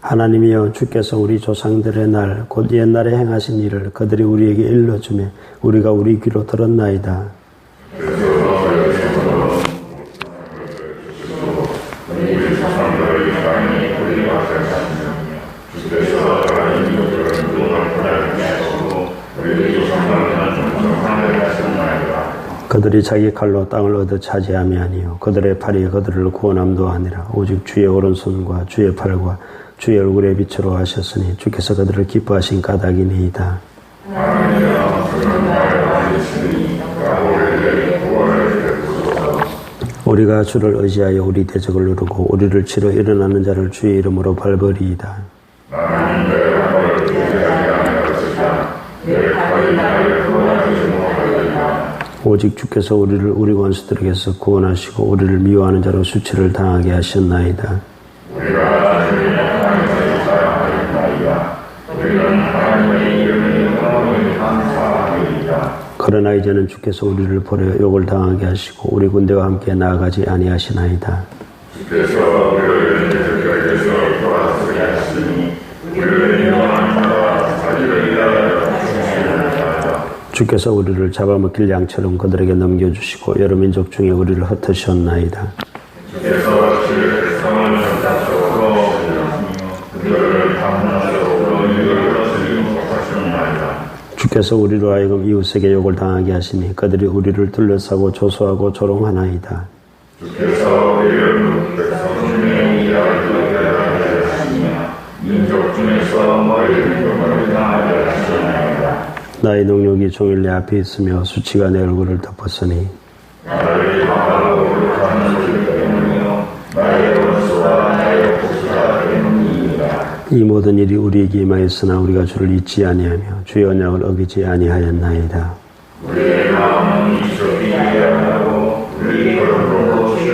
하나님이여 주께서 우리 조상들의 날 곧 옛날에 행하신 일을 그들이 우리에게 일러주매 우리가 우리 귀로 들었나이다. 그들이 자기 칼로 땅을 얻어 차지함이 아니요 그들의 팔이 그들을 구원함도 아니라 오직 주의 오른손과 주의 팔과 주의 얼굴에 빛으로 하셨으니 주께서 그들을 기뻐하신 까닭이니이다. 우리가 주를 의지하여 우리 대적을 누르고 우리를 치러 일어나는 자를 주의 이름으로 밟으리이다. 오직 주께서 우리를 우리 원수들에게서 구원하시고 우리를 미워하는 자로 수치를 당하게 하셨나이다. 그러나 이제는 주께서 우리를 버려 욕을 당하게 하시고 우리 군대와 함께 나아가지 아니하시나이다. 주께서 우리를 대적에서 돌아서게 하시니 우리를 미워하는 자와 자기를 위하여 주께서 우리를 잡아먹힐 양처럼 그들에게 넘겨주시고 여러 민족 중에 우리를 흩으셨나이다. 주께서 우리로 하여금 이웃에게 욕을 당하게 하시니 그들이 우리를 둘러싸고 조소하고 조롱하나이다. 주께서 우리를 백성 중에 일하게 하시며 민족 중에서 머리를 당하게 하시나이다. 나의 능력이 종일 내 앞에 있으며 수치가 내 얼굴을 덮었으니 나를 바라고 이 모든 일이 우리에게 임하였으나 우리가 주를 잊지 아니하며 주의 언약을 어기지 아니하였나이다. 우리의 마음은 이적이 하고 우리 걸음으로 하지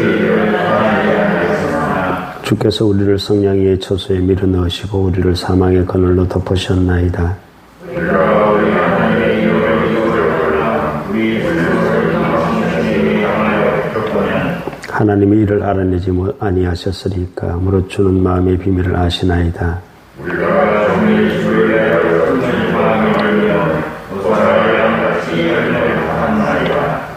아니하였으나 주께서 우리를 성냥의 처소에 밀어 넣으시고 우리를 사망의 그늘로 덮으셨나이다 하나님이 이를 알아내지 아니하셨으리까 무릇 주는 마음의 비밀을 아시나이다. 우리가 정리 주를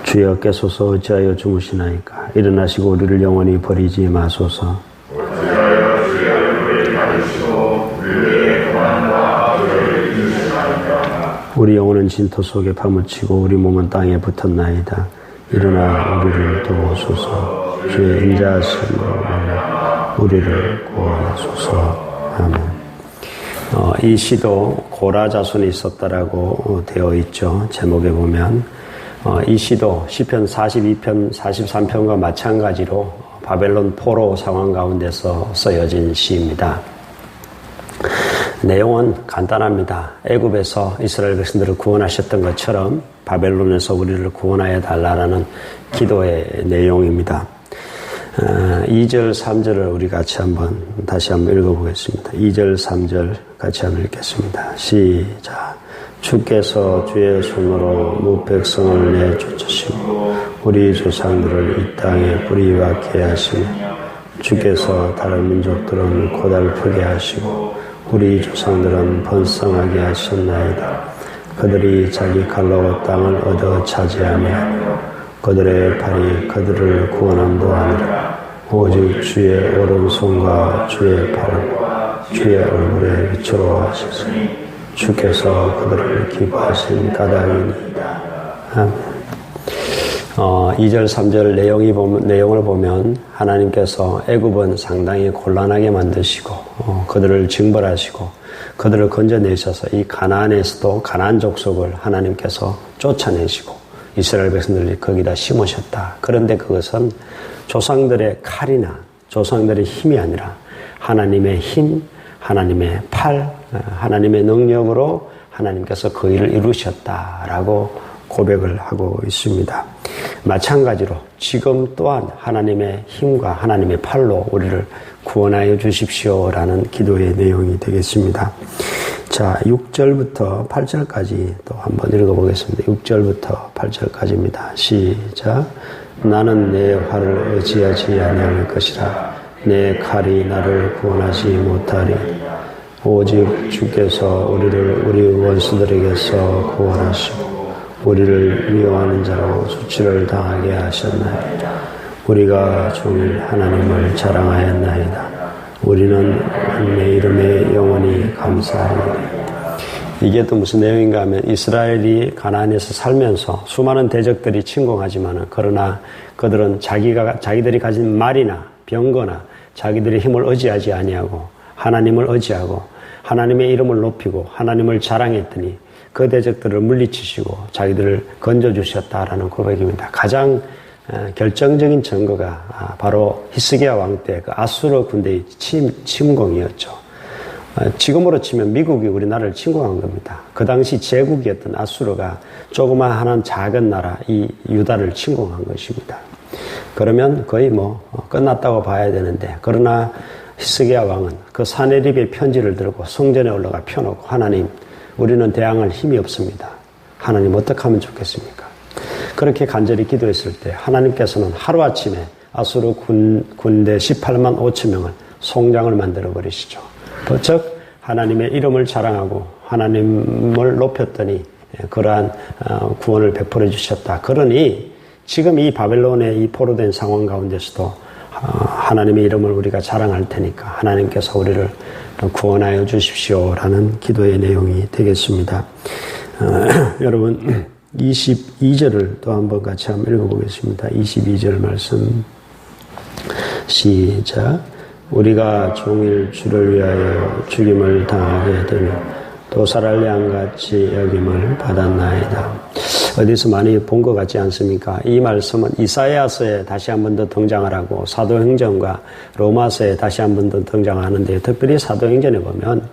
주여 깨소서 어찌하여 주무시나이까? 일어나시고 우리를 영원히 버리지 마소서. 우리 영혼은 진토 속에 파묻히고 우리 몸은 땅에 붙었나이다. 일어나 우리를 도우소서 주의 인자하심으로 우리를 구원하소서. 아멘. 어, 이 시도 고라 자손이 있었다라고 되어 있죠. 제목에 보면 어, 이 시도 시편 42편, 43편과 마찬가지로 바벨론 포로 상황 가운데서 쓰여진 시입니다. 내용은 간단합니다. 애굽에서 이스라엘 백성들을 구원하셨던 것처럼 바벨론에서 우리를 구원하여 달라라는 기도의 내용입니다. 2절, 어, 3절을 우리 같이 한번 다시 한번 읽어보겠습니다. 2절, 3절 같이 한번 읽겠습니다. 시작. 주께서 주의 손으로 무백성을 내쫓으시고 우리 조상들을 이 땅에 뿌리박게 하시며 주께서 다른 민족들은 고달프게 하시고 우리 조상들은 번성하게 하셨나이다. 그들이 자기 칼로 땅을 얻어 차지하며 그들의 팔이 그들을 구원함도 아니라 오직 주의 오른손과 주의 팔과 주의 얼굴에 비추어 하셨으니 주께서 그들을 기뻐하신 까닭이니이다. 아멘. 어, 2절, 3절 내용이 보면, 내용을 보면 하나님께서 애굽은 상당히 곤란하게 만드시고 어, 그들을 징벌하시고 그들을 건져내셔서 이 가나안에서도 가나안 족속을 하나님께서 쫓아내시고 이스라엘 백성들이 거기다 심으셨다. 그런데 그것은 조상들의 칼이나 조상들의 힘이 아니라 하나님의 힘, 하나님의 팔, 하나님의 능력으로 하나님께서 그 일을 이루셨다라고 고백을 하고 있습니다. 마찬가지로 지금 또한 하나님의 힘과 하나님의 팔로 우리를 구원하여 주십시오라는 기도의 내용이 되겠습니다. 자, 6절부터 8절까지 또 한번 읽어보겠습니다. 6절부터 8절까지입니다. 시작. 나는 내 활을 의지하지 아니할 것이라. 내 칼이 나를 구원하지 못하리. 오직 주께서 우리를 우리 원수들에게서 구원하시고 우리를 미워하는 자로 수치를 당하게 하셨나이다. 우리가 종일 하나님을 자랑하였나이다. 우리는 내 이름에 영원히 감사하리다. 이게 또 무슨 내용인가 하면 이스라엘이 가나안에서 살면서 수많은 대적들이 침공하지만은 그러나 그들은 자기가 자기들이 가진 말이나 병거나 자기들의 힘을 의지하지 아니하고 하나님을 의지하고 하나님의 이름을 높이고 하나님을 자랑했더니 그 대적들을 물리치시고 자기들을 건져 주셨다라는 고백입니다. 가장 어, 결정적인 증거가 아, 바로 히스기야 왕 때 그 아수르 군대의 침, 침공이었죠. 어, 지금으로 치면 미국이 우리나라를 침공한 겁니다. 그 당시 제국이었던 아수르가 하나 작은 나라 이 유다를 침공한 것입니다. 그러면 거의 뭐 어, 끝났다고 봐야 되는데 그러나 히스기야 왕은 그 사내립의 편지를 들고 성전에 올라가 펴놓고 하나님 우리는 대항할 힘이 없습니다. 하나님 어떻게 하면 좋겠습니까? 그렇게 간절히 기도했을 때 하나님께서는 하루아침에 아수르 군, 군대 18만 5천 명을 송장을 만들어 버리시죠. 즉 하나님의 이름을 자랑하고 하나님을 높였더니 그러한 어, 구원을 베풀어 주셨다. 그러니 지금 이 바벨론의 이 포로된 상황 가운데서도 어, 하나님의 이름을 우리가 자랑할 테니까 하나님께서 우리를 구원하여 주십시오라는 기도의 내용이 되겠습니다. 어, 여러분 22절을 또 한번 같이 한번 읽어보겠습니다. 22절 말씀 시작 우리가 종일 주를 위하여 죽임을 당하게 되며 도살할 양같이 여김을 받았나이다. 어디서 많이 본 것 같지 않습니까? 이 말씀은 이사야서에 다시 한 번 더 등장을 하고 사도행전과 로마서에 다시 한 번 더 등장하는데 특별히 사도행전에 보면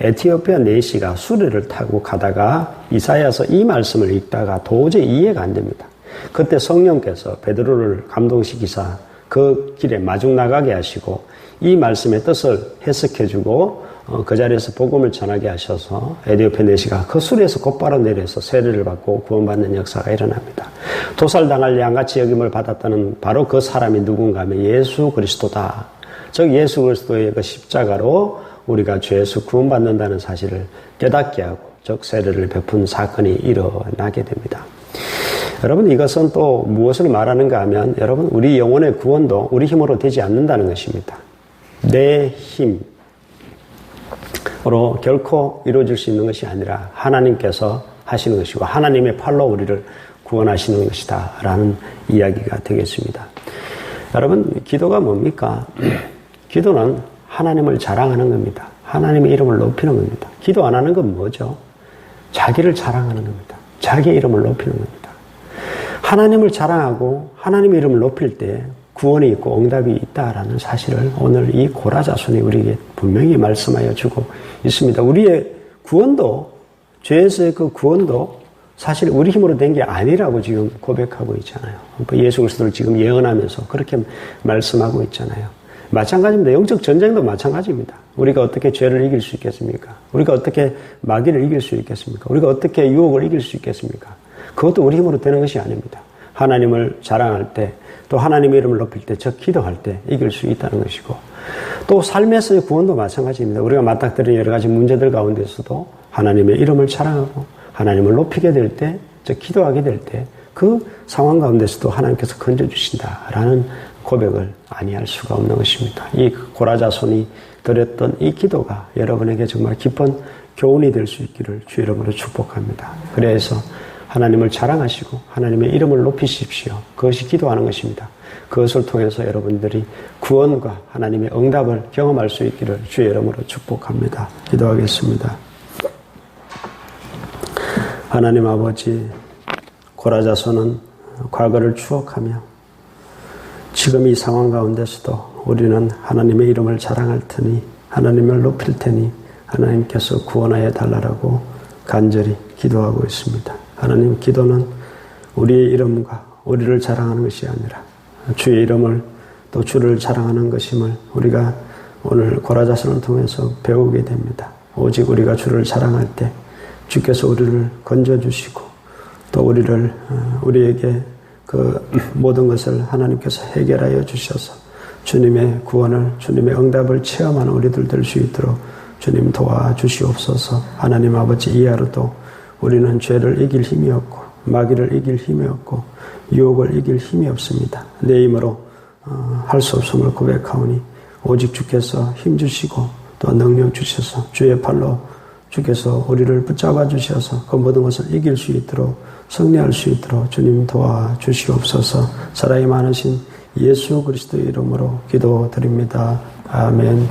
에티오피아 내시가 수레를 타고 가다가 이사야서 이 말씀을 읽다가 도저히 이해가 안 됩니다. 그때 성령께서 베드로를 감동시키사 그 길에 마중 나가게 하시고 이 말씀의 뜻을 해석해주고 어, 그 자리에서 복음을 전하게 하셔서 에디오페 네시가 그 수리에서 곧바로 내려서 세례를 받고 구원받는 역사가 일어납니다. 도살당할 양같이 여김을 받았다는 바로 그 사람이 누군가 하면 예수 그리스도다. 즉 예수 그리스도의 그 십자가로 우리가 죄에서 구원받는다는 사실을 깨닫게 하고 즉 세례를 베푼 사건이 일어나게 됩니다. 여러분 이것은 또 무엇을 말하는가 하면 여러분 우리 영혼의 구원도 우리 힘으로 되지 않는다는 것입니다. 내 힘으로 결코 이루어질 수 있는 것이 아니라 하나님께서 하시는 것이고 하나님의 팔로 우리를 구원하시는 것이다 라는 이야기가 되겠습니다. 여러분 기도가 뭡니까? 기도는 하나님을 자랑하는 겁니다. 하나님의 이름을 높이는 겁니다. 기도 안 하는 건 뭐죠? 자기를 자랑하는 겁니다. 자기 이름을 높이는 겁니다. 하나님을 자랑하고 하나님의 이름을 높일 때 구원이 있고 응답이 있다라는 사실을 오늘 이 고라자손이 우리에게 분명히 말씀하여 주고 있습니다. 우리의 구원도 죄에서의 그 구원도 사실 우리 힘으로 된 게 아니라고 지금 고백하고 있잖아요. 그 예수 그리스도를 지금 예언하면서 그렇게 말씀하고 있잖아요. 마찬가지입니다. 영적 전쟁도 마찬가지입니다. 우리가 어떻게 죄를 이길 수 있겠습니까? 우리가 어떻게 마귀를 이길 수 있겠습니까? 우리가 어떻게 유혹을 이길 수 있겠습니까? 그것도 우리 힘으로 되는 것이 아닙니다. 하나님을 자랑할 때, 또 하나님의 이름을 높일 때, 즉 기도할 때 이길 수 있다는 것이고, 또 삶에서의 구원도 마찬가지입니다. 우리가 맞닥뜨린 여러 가지 문제들 가운데서도 하나님의 이름을 자랑하고 하나님을 높이게 될 때, 즉 기도하게 될 때, 그 상황 가운데서도 하나님께서 건져주신다라는 고백을 아니할 수가 없는 것입니다. 이 고라자손이 드렸던 이 기도가 여러분에게 정말 깊은 교훈이 될 수 있기를 주 이름으로 축복합니다. 그래서 하나님을 자랑하시고 하나님의 이름을 높이십시오. 그것이 기도하는 것입니다. 그것을 통해서 여러분들이 구원과 하나님의 응답을 경험할 수 있기를 주의 이름으로 축복합니다. 기도하겠습니다. 하나님 아버지, 고라자손은 과거를 추억하며 지금 이 상황 가운데서도 우리는 하나님의 이름을 자랑할 테니 하나님을 높일 테니 하나님께서 구원하여 달라고 간절히 기도하고 있습니다. 하나님 기도는 우리의 이름과 우리를 자랑하는 것이 아니라 주의 이름을 또 주를 자랑하는 것임을 우리가 오늘 고라자선을 통해서 배우게 됩니다. 오직 우리가 주를 자랑할 때 주께서 우리를 건져주시고 또 우리를 어, 우리에게 그 모든 것을 하나님께서 해결하여 주셔서 주님의 구원을 주님의 응답을 체험하는 우리들 될 수 있도록 주님 도와주시옵소서. 하나님 아버지 이 하루도 우리는 죄를 이길 힘이 없고 마귀를 이길 힘이 없고 유혹을 이길 힘이 없습니다. 내 힘으로 어, 할수 없음을 고백하오니 오직 주께서 힘 주시고 또 능력 주셔서 주의 팔로 주께서 우리를 붙잡아 주셔서 그 모든 것을 이길 수 있도록 승리할 수 있도록 주님 도와 주시옵소서. 사랑이 많으신 예수 그리스도의 이름으로 기도드립니다. 아멘.